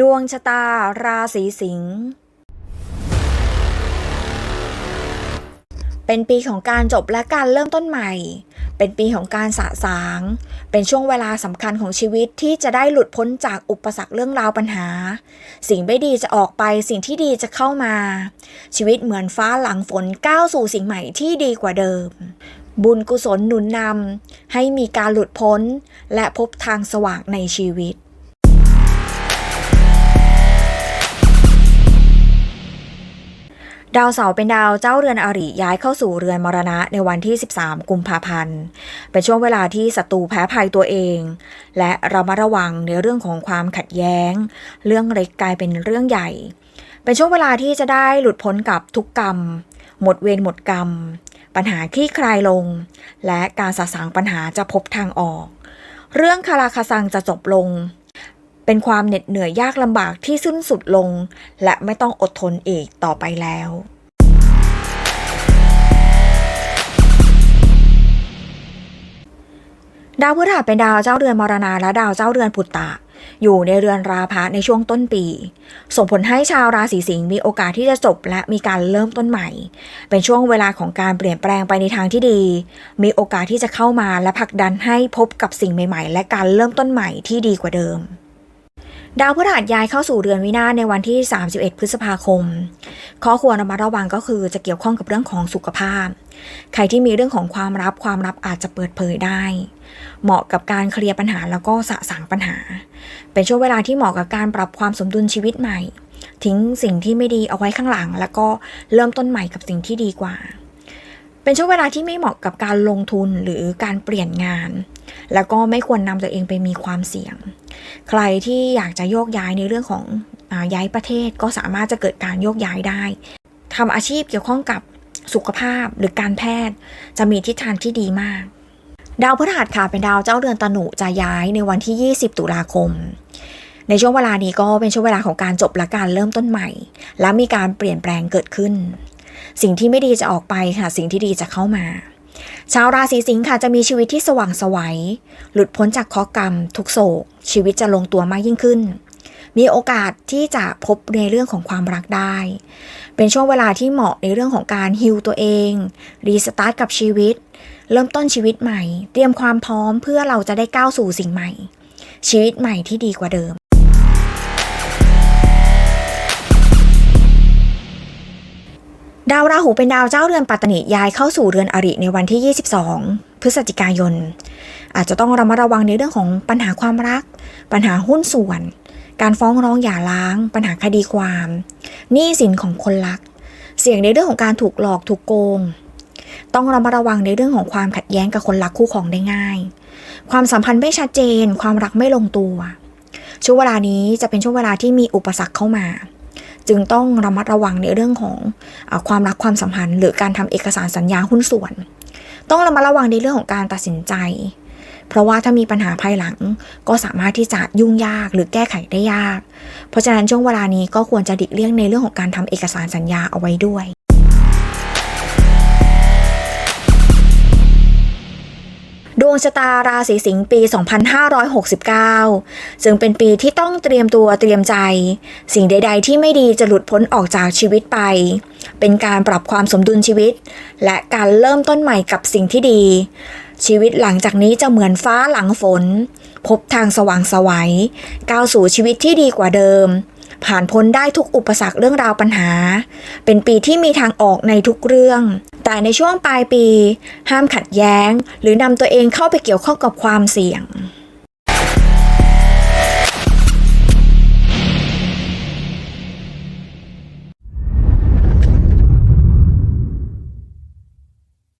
ดวงชะตาราศีสิงห์ เป็นปีของการจบและการเริ่มต้นใหม่ เป็นปีของการสะสาง เป็นช่วงเวลาสำคัญของชีวิตที่จะได้หลุดพ้นจากอุปสรรคเรื่องราวปัญหา สิ่งไม่ดีจะออกไป สิ่งที่ดีจะเข้ามา ชีวิตเหมือนฟ้าหลังฝนก้าวสู่สิ่งใหม่ที่ดีกว่าเดิม บุญกุศลหนุนนำให้มีการหลุดพ้น และพบทางสว่างในชีวิต ดาวเสาร์เป็นดาวเจ้าเรือนอริย้ายเข้าสู่เรือนมรณะในวันที่ 13 กุมภาพันธ์ เป็นช่วงเวลาที่ศัตรูแพ้ภัยตัวเอง และเรามาระวังในเรื่องของความขัดแย้ง เรื่องเล็กกลายเป็นเรื่องใหญ่ เป็นช่วงเวลาที่จะได้หลุดพ้นกับทุกกรรม หมดเวรหมดกรรม ปัญหาคลี่คลายลง และการสะสางปัญหาจะพบทางออก เรื่องคาราคาซังจะจบลง เป็นความเหน็ดเหนื่อยยากลำบากที่สิ้นสุดลง และไม่ต้องอดทนอีกต่อไปแล้วดาวพฤหัสเป็นดาวเจ้าเรือนมรณาและดาวเจ้าเรือนปุตตะ อยู่ในเรือนราพะในช่วงต้นปี ส่งผลให้ชาวราศีสิงห์มีโอกาสที่จะจบและมีการเริ่มต้นใหม่ เป็นช่วงเวลาของการเปลี่ยนแปลงไปในทางที่ดี มีโอกาสที่จะเข้ามาและผลักดันให้พบกับสิ่งใหม่ ๆ และการเริ่มต้นใหม่ที่ดีกว่าเดิม ดาวพฤหัสย้ายเข้าสู่เรือนวินาศในวันที่ 31 พฤษภาคม ข้อควรระมัดระวังก็คือจะเกี่ยวข้องกับเรื่องของสุขภาพ ใครที่มีเรื่องของความลับความลับอาจจะเปิดเผยได้ เหมาะกับการเคลียร์ปัญหาแล้วก็สะสางปัญหา เป็นช่วงเวลาที่เหมาะกับการปรับความสมดุลชีวิตใหม่ ทิ้งสิ่งที่ไม่ดีเอาไว้ข้างหลัง แล้วก็เริ่มต้นใหม่กับสิ่งที่ดีกว่า เป็นช่วงเวลาที่ไม่เหมาะกับการลงทุนหรือการเปลี่ยนงาน แล้วก็ไม่ควรนำตัวเองไปมีความเสี่ยง ใครที่อยากจะโยกย้ายในเรื่องของอย้ายประเทศก็สามารถจะเกิดการโยกย้ายได้ทำอาชีพเกี่ยวข้องกับสุขภาพหรือการแพทย์จะมีทิศทางที่ดีมาก ดาวพฤหัสค่ะเป็นดาวเจ้าเรือนตนุจะย้ายในวันที่ 20 ตุลาคม ในช่วงเวลานี้ก็เป็นช่วงเวลาของการจบและการเริ่มต้นใหม่ และมีการเปลี่ยนแปลงเกิดขึ้น สิ่งที่ไม่ดีจะออกไปค่ะ สิ่งที่ดีจะเข้ามา ชาวราศีสิงค์ค่ะจะมีชีวิตที่สว่างไสวัย หลุดพ้นจากข้อกรรม ทุกโศก ชีวิตจะลงตัวมากยิ่งขึ้น มีโอกาสที่จะพบในเรื่องของความรักได้ เป็นช่วงเวลาที่เหมาะในเรื่องของการฮิวตัวเอง รีสตาร์ทกับชีวิต เริ่มต้นชีวิตใหม่ เตรียมความพร้อมเพื่อเราจะได้ก้าวสู่สิ่งใหม่ ชีวิตใหม่ที่ดีกว่าเดิม ดาวราหูเป็นดาวเจ้าเรือนปัตตนิย้ายเข้าสู่เรือนอริในวันที่ 22 พฤศจิกายน อาจจะต้องระมัดระวังในเรื่องของปัญหาความรัก ปัญหาหุ้นส่วน การฟ้องร้องหย่าร้าง ปัญหาคดีความหนี้สินของคนรัก เสี่ยงในเรื่องของการถูกหลอกถูกโกง ต้องระมัดระวังในเรื่องของความขัดแย้งกับคนรักคู่ของได้ง่าย ความสัมพันธ์ไม่ชัดเจน ความรักไม่ลงตัว ช่วงเวลานี้จะเป็นช่วงเวลาที่มีอุปสรรคเข้ามา จึงต้องระมัดระวังในเรื่องของอความรักความสัมพันธ์ หรือการทำเอกสารสัญญาหุ้นส่วน ต้องระมัดระวังในเรื่องของการตัดสินใจ เพราะว่าถ้ามีปัญหาภายหลังก็สามารถที่จะยุ่งยากหรือแก้ไขได้ยาก เพราะฉะนั้นช่วงเวลานี้ก็ควรจะดิกเลี่ยงในเรื่องของการทำเอกสารสัญญาเอาไว้ด้วย ดวงชะตาราศีสิงห์ปี 2569 จึงเป็นปีที่ต้องเตรียมตัวเตรียมใจ สิ่งใด ๆ ที่ไม่ดีจะหลุดพ้นออกจากชีวิตไป เป็นการปรับความสมดุลชีวิต และการเริ่มต้นใหม่กับสิ่งที่ดี ชีวิตหลังจากนี้จะเหมือนฟ้าหลังฝน พบทางสว่างสวัยก้าวสู่ชีวิตที่ดีกว่าเดิม ผ่านพ้นได้ทุกอุปสรรคเรื่องราวปัญหา เป็นปีที่มีทางออกในทุกเรื่อง แต่ในช่วงปลายปี ห้ามขัดแย้ง หรือนำตัวเองเข้าไปเกี่ยวข้องกับความเสี่ยง